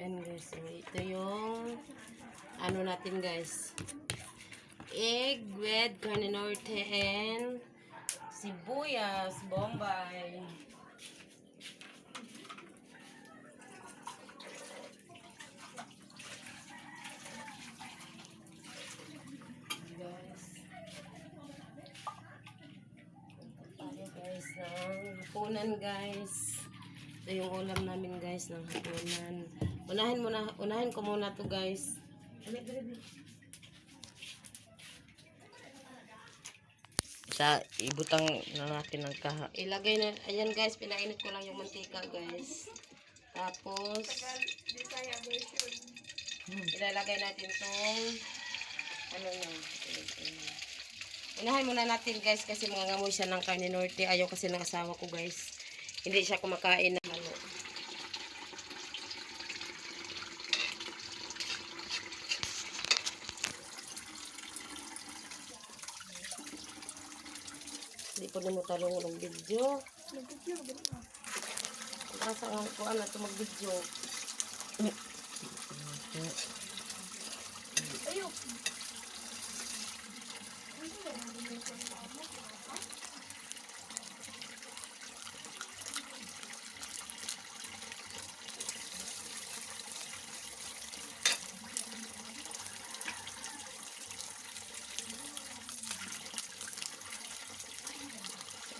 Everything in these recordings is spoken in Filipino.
guys. So, ito yung ano natin guys. Egg with carne norte and sibuyas, bombay. Guys. Guys ng hapunan guys. Ito yung ulam namin guys ng hapunan. Unahin muna, unahin ko muna to guys. Sa ibutang na natin ng kaha. Ilagay na, ayan guys, pinainit ko lang yung mantika guys. Tapos, ilalagay natin tong, ano na, unahin muna natin guys kasi mga ngamoy siya ng carne norte. Ayaw kasi ng asawa ko guys. Hindi siya kumakain ng ano. Hindi ko na mo talong ng video. Basta nga ko ano ito mag-video.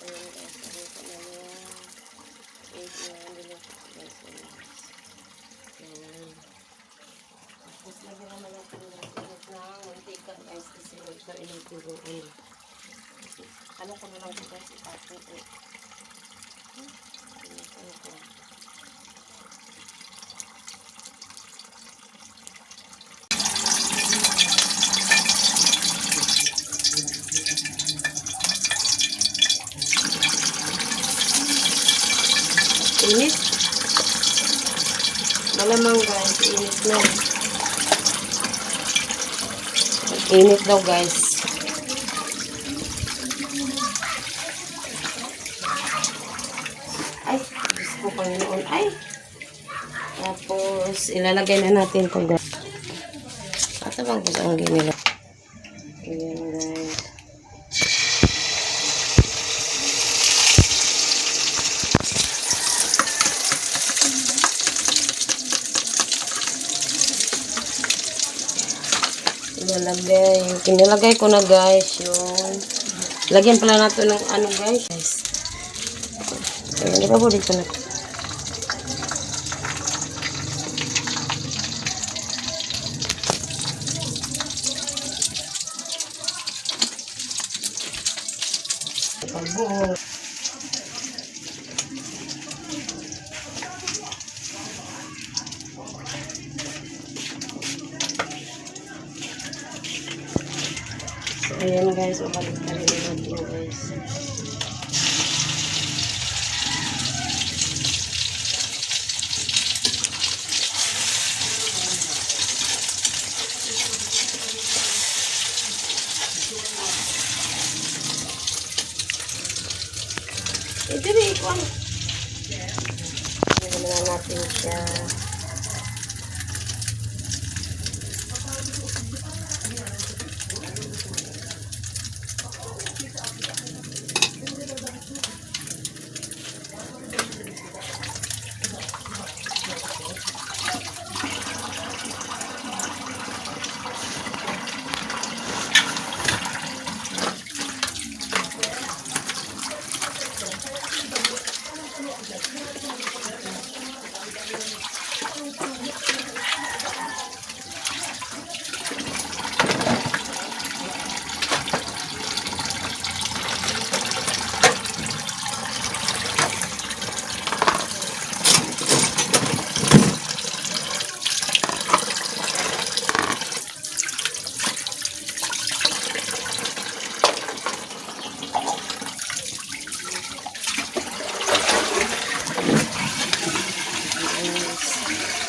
Ayan guys, ano ko na yung egg na niloko ko guys. Ayan guys. Ayan. Tapos lagyan naman natin ng init na mantika guys init yung ano. Ano ko na lang ito guys, itapon ko. Hmm? Init ko. Init. Malamang guys, init na. Init daw guys. Ay, Diyos ko Panginoon. Ay. Tapos, ilalagay na natin ito guys. Ito bang gusto ang ginila? Ayan guys. Ilalagay. Kinilagay ko na guys yung lagyan pala natin ng ano guys. guys. Ayan, ba po dito na? Pagbuo. So, ayan guys, ubalik ka rin natin guys. Ito rin, ikaw. Tignan na natin siya.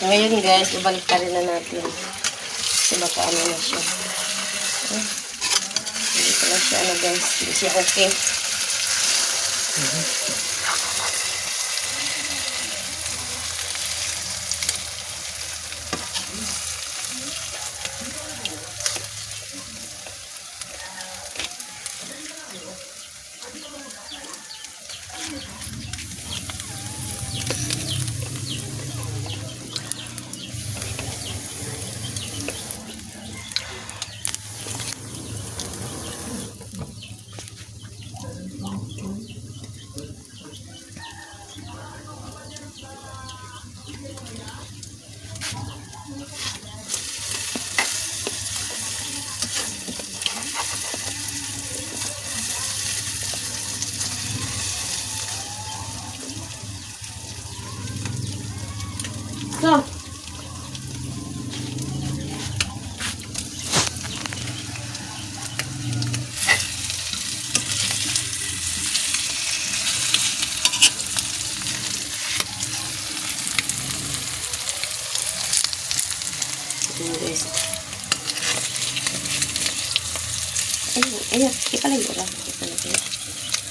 Ngayon guys, ibalik ka rin na natin. Kasi baka ano na siya. Hmm. Hindi na siya ano guys. Hindi siya okay. So, Ayan guys. Ayun, ayun. Ipalayo lang. Ipalayo.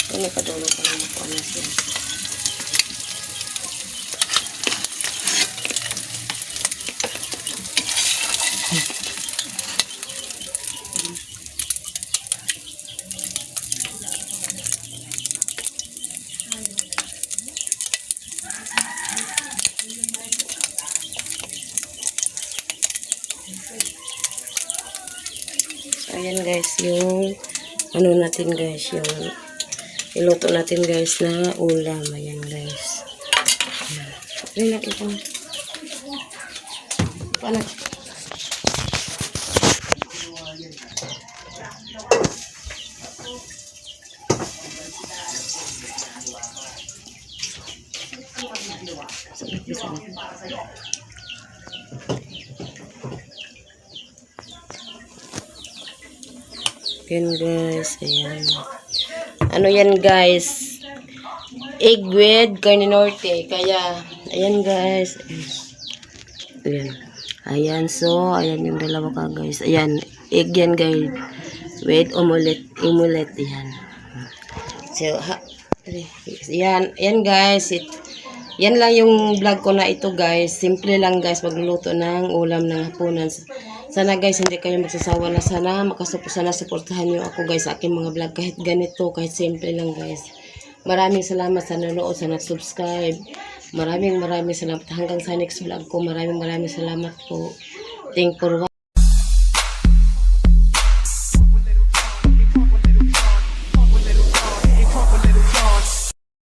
Ayun, may padulo ko lang ako na siya. Guys, yung ano natin guys, yung iluto natin guys na ulam. Ayan guys. Ayan. Natin ito. Paano? Yan guys, ayan. Ano yan guys? Egg with carne norte. Kaya, ayan guys. Ayan. Ayan, so, ayan yung dalawa ka guys. Ayan, egg yan guys. With omelette, omelette, ayan. So, ha, yan, yan guys. It, yan lang yung vlog ko na ito guys. Simple lang guys, magluluto ng ulam ng hapunan. Sana guys, hindi kayo magsasawa na sana. Makasupo sana supportahan nyo ako guys sa aking mga vlog. Kahit ganito, kahit simple lang guys. Maraming salamat sa nanood, sa nag-subscribe. Maraming maraming salamat. Hanggang sa next vlog ko, maraming maraming salamat po. Thank for watching.